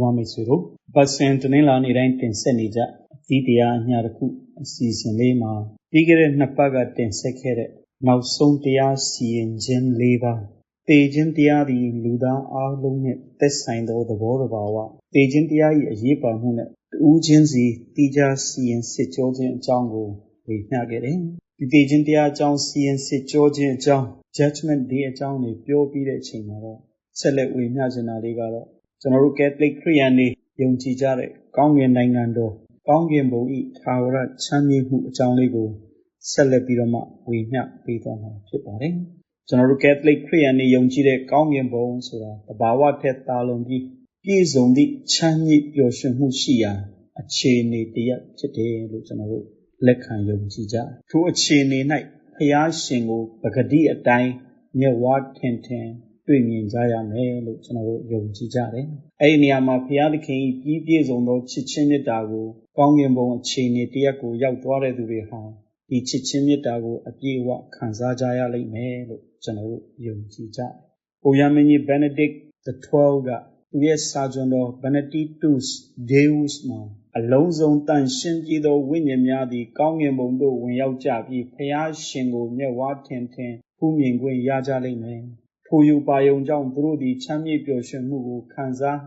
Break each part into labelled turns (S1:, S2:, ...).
S1: ဓမ္မမိတ်ဆွေတို့ပတ်စဉ်တနင်္လာနေ့တိုင်းတင်ဆက်နေကြအသီးတရားအညာတစ်ခုအစီအစဉ်လေးမှာပြီးခဲ့တဲ့နှစ်ပတ်ကတင်ဆက်ခဲ့တဲ့နောက်ဆုံးတရားစီရင်ခြင်း၄ပါးတေခြင်းတရားသည်လူသားအားလုံးနှင့်သက်ဆိုင်သောသဘောတဘာဝတေခြင်းတရား၏အရေးပါမှုနဲ့တူးချင်းစီတိကျစီရင်စစ်ကြောခြင်းအကြောင်းကိုဝေမျှခဲ့တယ်ဒီတေခြင်းတရားအကြောင်းစီရင်စစ်ကြောခြင်းအကြောင်း judgment day အကြောင်းတွေပြောပြီးတဲ့အချိန်မှာတော့ဆက်လက်ဝေမျှချင်တာလေးကတော့ ကျွန်တော်တို့ Catholic ခရစ်ယာန်တွေယုံကြည်ကြတဲ့ကောင်းကင်နိုင်ငံတော်ကောင်းကင်ဘုံဤသာဝရချမ်းမြေ့မှုအကြောင်းလေးကိုဆက်လက်ပြီးတော့မှဝေမျှပေးသွားမှာဖြစ်ပါတယ်။ကျွန်တော်တို့ Catholic ခရစ်ယာန်တွေယုံကြည်တဲ့ကောင်းကင်ဘုံဆိုတာတဘာဝထက်သာလွန်ပြီးပြည့်စုံသည့်ချမ်းမြေ့ပျော်ရွှင်မှုရှိရာအခြေအနေတရဖြစ်တယ်လို့ကျွန်တော်တို့လက်ခံယုံကြည်ကြ။ထိုအခြေအနေ၌ဖျားရှင်ကိုပဂတိအတိုင်းမျက်ဝါးထင်ထင် တွေ့မြင်ကြရမယ်လို့ကျွန်တော်တို့ယုံကြည်ကြတယ်။အဲဒီနေရာမှာဘုရားသခင်၏ပြီးပြည့်စုံသောချစ်ချင်းမေတ္တာကိုကောင်းကင်ဘုံအခြေအနေတရက်ကိုရောက်သွားတဲ့သူတွေဟာဒီချစ်ချင်းမေတ္တာကိုအပြည့်အဝခံစားကြရလိမ့်မယ်လို့ကျွန်တော်တို့ယုံကြည်ကြတယ်။ကိုရမင်းကြီး Benedict the 12ကသူရဲ့စာကျွန်တော် Benedictus Deus မှာအလုံးစုံတန်ရှင်းပြီးသောဝိညာဉ်များသည်ကောင်းကင်ဘုံသို့ဝင်ရောက်ကြပြီးဖျားရှင်ကိုမျက်ဝါးထင်ထင်ဖူးမြင်ခွင့်ရကြလိမ့်မယ် ထိုယူပါယုံကြောင့်သူတို့သည်ချမ်းမြေ့ပျော်ရွှင်မှုကိုခံစား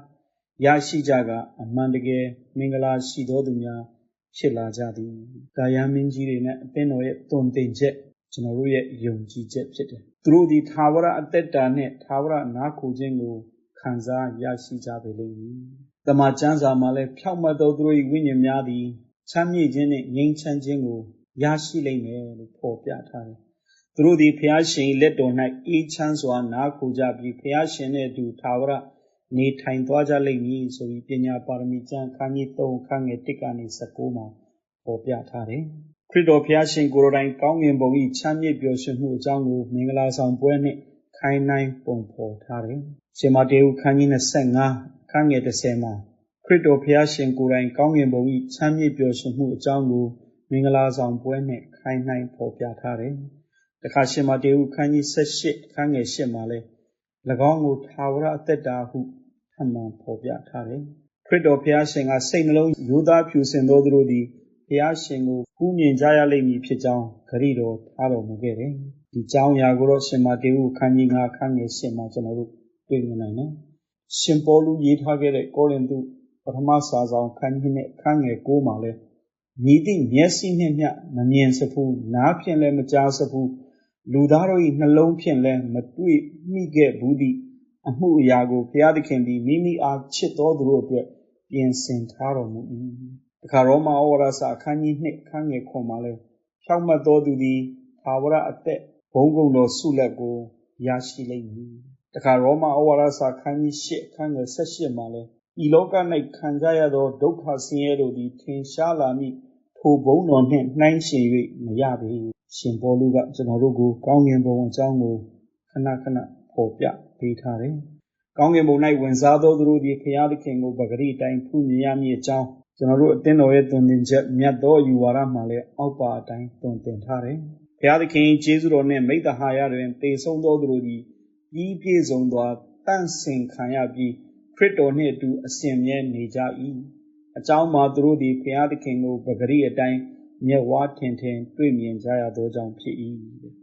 S1: ရရှိကြကအမှန်တကယ်မင်္ဂလာရှိသောသူများဖြစ်လာကြသည်။ဒါယမင်းကြီးတွေနဲ့အသင်းတော်ရဲ့တုံတင်ချက်ကျွန်တော်တို့ရဲ့ယုံကြည်ချက်ဖြစ်တယ်။သူတို့ဒီသာဝရအသက်တာနဲ့သာဝရနားခိုခြင်းကိုခံစားရရှိကြပေလိမ့်မည်။တမန်ကျမ်းစာမှာလည်းဖြောက်မှတ်သောသူတို့၏ဝိညာဉ်များသည်ချမ်းမြေ့ခြင်းနှင့်ငြိမ်းချမ်းခြင်းကိုရရှိလိမ့်မယ်လို့ဖော်ပြထားတယ် သူတို့သည်ဘုရားရှင်လက်တော်၌အေးချမ်းစွာနားခိုကြပြီးဘုရားရှင်နှင့်အတူသာဝရနေထိုင်သွားကြလိမ့်မည်ဆိုပြီးပညာပါရမီကျမ်းခန်းကြီး3ခန်းငယ်1ကနေ19မှာပေါ်ပြထားတယ်။ခရစ်တော်ဘုရားရှင်ကိုယ်တော်တိုင်ကောင်းငင်ဘုံ၏ချမ်းမြေ့ပျော်ရွှင်မှုအကြောင်းကိုမင်္ဂလာဆောင်ပွဲနှင့်ခိုင်းနှိုင်းပုံဖော်ထားတယ်။ရှင်မတေဟုခန်းကြီး25ခန်းငယ်30မှာခရစ်တော်ဘုရားရှင်ကိုယ်တိုင်ကောင်းငင်ဘုံ၏ချမ်းမြေ့ပျော်ရွှင်မှုအကြောင်းကိုမင်္ဂလာဆောင်ပွဲနှင့်ခိုင်းနှိုင်းဖော်ပြထားတယ်။ တခါရှင်မာတေဟုခန်းကြီး78ခန်းငယ်8မှာလည်း၎င်းကိုသာဝရအသက်တာဟုထမှန်ဖော်ပြထားတယ်ခရစ်တော်ဘုရားရှင်ကစိတ်နှလုံးယူသားဖြူစင်သောသူတို့သည်ဘုရားရှင်ကိုကူးမြင်ကြရလိမ့်မည်ဖြစ်ကြောင်းဂရိတော်ထားတော်မူခဲ့တယ်ဒီကြောင်းရာကိုတော့ရှင်မာတေဟုခန်းကြီး9ခန်းငယ်8မှာကျွန်တော်တို့တွေ့မြင်နိုင်တယ်ရှင်ပေါလုရေးထားခဲ့တဲ့ကောလင်သုပထမစာဆောင်ခန်းကြီးနဲ့ခန်းငယ်9မှာလည်းမြည်သည့်မျက်စိနှင့်မျှမမြင်စဖူးနားဖြင့်လည်းမကြားစဖူး လူသားတို့၏နှလုံးဖြင့်လည်းမတွေ့မိခဲ့ဘူးသည့်အမှုအရာကိုဘုရားသခင်သည်မိမိအားချစ်သောသူတို့အတွက်ပြင်ဆင်ထားတော်မူ၏။တခါရောမဩဝါဒစာအခန်းကြီး2အခန်းငယ်9မှာလည်းဖြောက်မှတ်သောသူသည်သာဝရအသက်ဘုံကုံတော်ဆုလက်ကိုရရှိလိမ့်မည်။တခါရောမဩဝါဒစာအခန်းကြီး8အခန်းငယ်18မှာလည်းဤလောက၌ခံကြရသောဒုက္ခဆင်းရဲတို့သည်ထင်ရှားလာမည် ထိုဘုံတော်နှင့်နှိုင်းယှဉ်၍မရပေရှင်ပေါလုကကျွန်တော်တို့ကိုကောင်းကင်ဘုံအကြောင်းကိုခဏခဏဖော်ပြပေးထားတယ်။ကောင်းကင်ဘုံ၌ဝင်စားသောသူတို့သည်ဖျားသခင်ကိုပဂရိတိုင်းဖူးမြင်ရမည်အကြောင်းကျွန်တော်တို့အသင်းတော်ရဲ့သွန်သင်ချက်မြတ်သောယူဝါဒမှလည်းအောက်ပါအတိုင်းသွန်သင်ထားတယ်။ဘုရားသခင်ကျေးဇူးတော်နှင့်မိတ္တဟာယတွင်တေဆုံးသောသူတို့သည်ပြီးပြည့်စုံစွာတန့်စင်ခံရပြီးခရစ်တော်နှင့်အတူအစဉ်မြဲနေကြ၏။ အကြောင်းမှာသူတို့သည်ဘုရားသခင်ကိုပဂရိအတိုင်းမျက်ဝါးထင်ထင်တွေ့မြင်ကြရသောကြောင့်ဖြစ်၏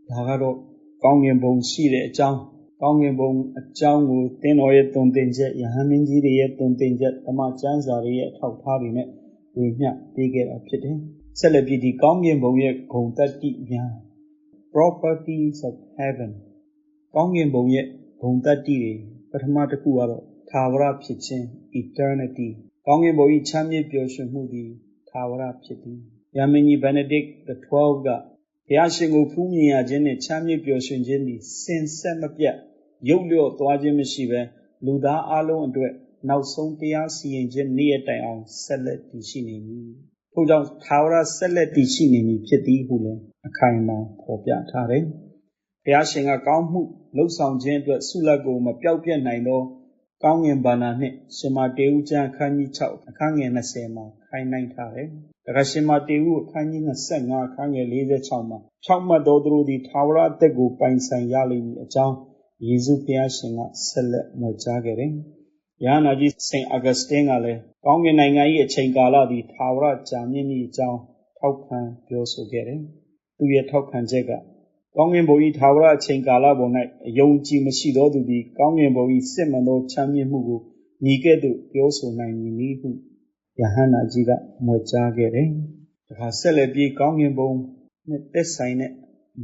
S1: ဒါကတော့ကောင်းငင်ဘုံရှိတဲ့အကြောင်းကောင်းငင်ဘုံအကြောင်းကိုသင်တော်ရဲ့တုံတင်ချက်ယဟန်မင်းကြီးတွေရဲ့တုံတင်ချက်ဓမ္မကျမ်းစာတွေရဲ့အထောက်ထားတွေနဲ့ဝေမျှပေးခဲ့တာဖြစ်တယ်ဆက်လက်ပြီးဒီကောင်းငင်ဘုံရဲ့ဂုဏ်တတ္တိများ properties of heaven ကောင်းငင်ဘုံရဲ့ဂုဏ်တတ္တိတွေပထမတစ်ခုကတော့သာဝရဖြစ်ခြင်း eternity ကောင်းငင်ဘုံ၏ချမ်းမြေ့ပျော်ရွှင်မှုသည်သာဝရဖြစ်သည်ရမင်းကြီး Benedict the 12ကဘုရားရှင်ကိုဖူးမြင်ရခြင်းနဲ့ချမ်းမြေ့ပျော်ရွှင်ခြင်းသည်စင်ဆက်မပြတ်ရုပ်လျော့သွားခြင်းမရှိဘဲလူသားအလုံးအတွက်နောက်ဆုံးတရားစီရင်ခြင်းနေ့ရက်တိုင်အောင်ဆက်လက်တည်ရှိနေမည်။ထို့ကြောင့်သာဝရဆက်လက်တည်ရှိနေမည်ဖြစ်သည်ဟုလည်းအခိုင်အမာဖော်ပြထားတယ်။ဘုရားရှင်ကကောင်းမှုလှုပ်ဆောင်ခြင်းအတွက်ဆုလက်ကိုမပြောက်ပြတ်နိုင်သော ကောင်းငင်ဘာနာနှင့်ရှင်မာတေဦးကျမ်းအခန်းကြီး6အခန်းငယ်20မှာခိုင်းနှိုင်းထားတယ်။ဒါကရှင်မာတေဦးအခန်းကြီး25အခန်းငယ်46မှာဖြောင့်မတ်တော်သူတို့သည်သာဝရအသက်ကိုပိုင်ဆိုင်ရလိမ့်မည်အကြောင်းယေရှုဖျားရှင်ကဆက်လက်မကြားခဲ့တယ်ယဟနာကြီးစိန်အာဂစတင်းကလည်းကောင်းကင်နိုင်ငံ၏အချိန်ကာလသည်ထာဝရကြာမြင့်မည်အကြောင်းထောက်ခံပြောဆိုခဲ့တယ်။သူရဲ့ထောက်ခံချက်က ကောင်းကင်ဘုံ၏ထာဝရအချိန်ကာလပေါ်၌အယုံကြည်မရှိသောသူသည်ကောင်းကင်ဘုံ၏စစ်မှန်သောချမ်းမြေ့မှုကိုညီကဲ့သို့ပြောဆိုနိုင်မည်နည်းဟုယဟန္တာကြီးကမွေကြားခဲ့တယ်။တခါဆက်လက်ပြီးကောင်းကင်ဘုံနဲ့သက်ဆိုင်တဲ့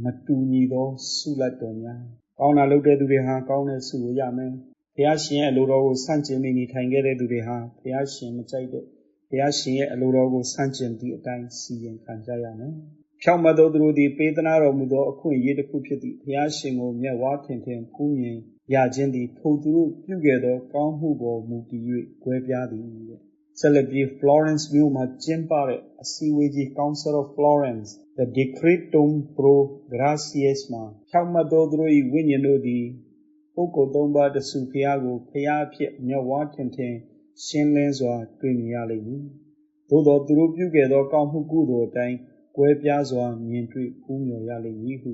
S1: မတူညီသောဆုလတ်တော်များကောင်းတာလုပ်တဲ့သူတွေဟာကောင်းတဲ့ဆုကိုရမယ်။ဘုရားရှင်ရဲ့အလိုတော်ကိုစန့်ကျင်နေထိုင်ခဲ့တဲ့သူတွေဟာဘုရားရှင်မကြိုက်တဲ့ဘုရားရှင်ရဲ့အလိုတော်ကိုစန့်ကျင်သည့်အတိုင်းစီရင်ခံကြရမယ်။ ဖြောင့်မတ်သောသူတို့သည် ပေးသနာတော်မူသော အခွင့်အရေးတစ်ခုဖြစ်သည့် ဘုရားရှင်ကို မျက်ဝါးထင်ထင် ဖူးမြင်ရခြင်းသည် ထိုသူတို့ပြုခဲ့သော ကောင်းမှုပေါ်မူတည်၍ကွဲပြားသည်တဲ့ ဆက်လက်ပြီး Florence မြို့မှာ ကျင်းပတဲ့ အစည်းအဝေးကြီး Council of Florence the Decretum Pro Gratias မှာ ဖြောင့်မတ်သောသူတို့၏ဝိညာဉ်တို့သည် ပုဂ္ဂိုလ်သုံးပါး တဆူဖျားကိုဖျားအဖြစ် မျက်ဝါးထင်ထင် ရှင်းလင်းစွာ တွေ့မြင်ရလိမ့်မည်။သို့သောသူတို့ပြုခဲ့သော ကောင်းမှုကုသိုလ်အတိုင်း ကွဲပြားစွာမြင်တွေ့ဖူးမြော်ရလိမ့်မည်ဟု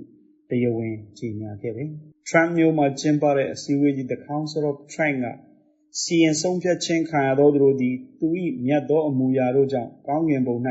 S1: တရားဝင်ကြေညာခဲ့တယ်။ Trump မျိုးမှာကျင်းပတဲ့အစည်းအဝေးကြီး The Council of Trent ကစီရင်ဆုံးဖြတ်ခြင်းခံရသောသူတို့သည် သူ၏မြတ်သောအမူအရာတို့ကြောင့် ကောင်းကင်ဘုံ၌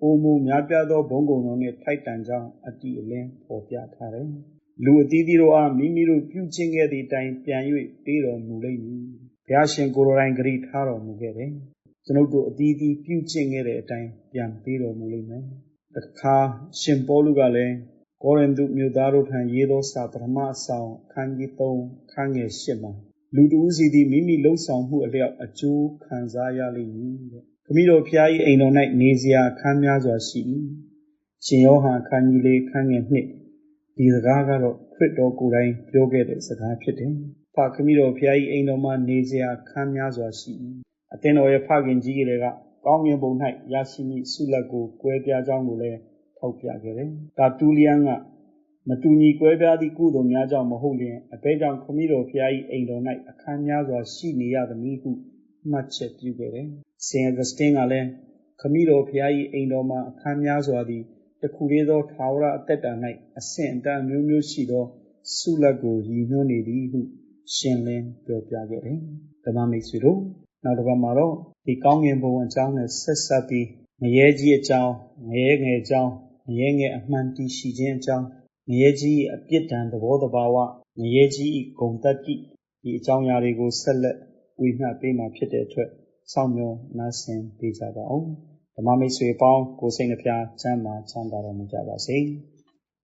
S1: ပိုမိုများပြားသောဘုန်းကုံတော်နှင့်ထိုက်တန်ကြောင်း အတိအလင်းဖော်ပြထားတယ်။လူအသီးသီးတို့အားမိမိတို့ပြုကျင့်ခဲ့သည့်တိုင်ပြန်၍ပေးတော်မူလိမ့်မည်။ဘုရားရှင်ကိုယ်တော်တိုင်ဂရုထားတော်မူခဲ့တယ်။ကျွန်ုပ်တို့အသီးသီးပြုကျင့်ခဲ့တဲ့အတိုင်းပြန်ပေးတော်မူလိမ့်မယ်။ တခါရှင်ပေါလုကလည်းကောရိန္သုမြို့သားတို့ထံရေးသောစာပထမဆောင်ခန်းကြီး3ခန်းငယ်8မှာလူတဦးစီသည်မိမိလှုပ်ဆောင်မှုအလျောက်အကျိုးခံစားရလိမ့်မည်တဲ့။ခမည်းတော်ဖျား၏အိမ်တော်၌နေစရာအခန်းများစွာရှိ၏။ရှင်ယောဟန်ခန်းကြီးလေးခန်းငယ်2ဒီစကားကတော့ခရစ်တော်ကိုယ်တိုင်ပြောခဲ့တဲ့စကားဖြစ်တယ်။ဖခမည်းတော်ဖျား၏အိမ်တော်မှာနေစရာအခန်းများစွာရှိ၏။အသင်တော်ရဲ့ဖခင်ကြီးကလေးက ကောင်းငင်ဘုံ၌ရရှိမိဆုလတ်ကိုကွဲပြားကြောင်းကိုလည်းထောက်ပြခဲ့တယ်။ဒါတူလျန်ကမတူညီကွဲပြားသည့်ကုသိုလ်များကြောင့်မဟုတ်လျင်အဘဲကြောင့်ခမည်းတော်ဖျား၏အိမ်တော်၌အခန်းများစွာရှိနေရသည်ဟုမှတ်ချက်ပြုခဲ့တယ်။ဆင်အဂစတင်းကလည်းခမည်းတော်ဖျား၏အိမ်တော်မှာအခန်းများစွာသည်တခုလေးသောထာဝရအသက်တာ၌အဆင့်အတန်းမျိုးမျိုးရှိသောဆုလတ်ကိုရည်ညွှန်းနေသည်ဟု ရှင်းလင်းပြောပြခဲ့တယ်။ဓမ္မမိတ်ဆွေတို့ နောက်တစ်ပတ်မှာတော့ဒီကောင်းငင်ဘုံအကြောင်းနဲ့ဆက်ဆက်ပြီးငရဲကြီးအကြောင်းငရဲငယ်အကြောင်းငရဲငယ်အမှန်တည်ရှိခြင်းအကြောင်းငရဲကြီးအပြစ်ဒဏ်သဘောတဘာဝငရဲကြီးဂုံတက်တိဒီအကြောင်းအရာတွေကိုဆက်လက်ဝေမျှပေးမှာဖြစ်တဲ့အတွက်စောင့်မျှော်နားဆင်ပေးကြပါအောင်ဓမ္မမိတ်ဆွေပေါင်းကိုစိတ်နှဖျားချမ်းသာချမ်းသာတော်မူကြပါစေ။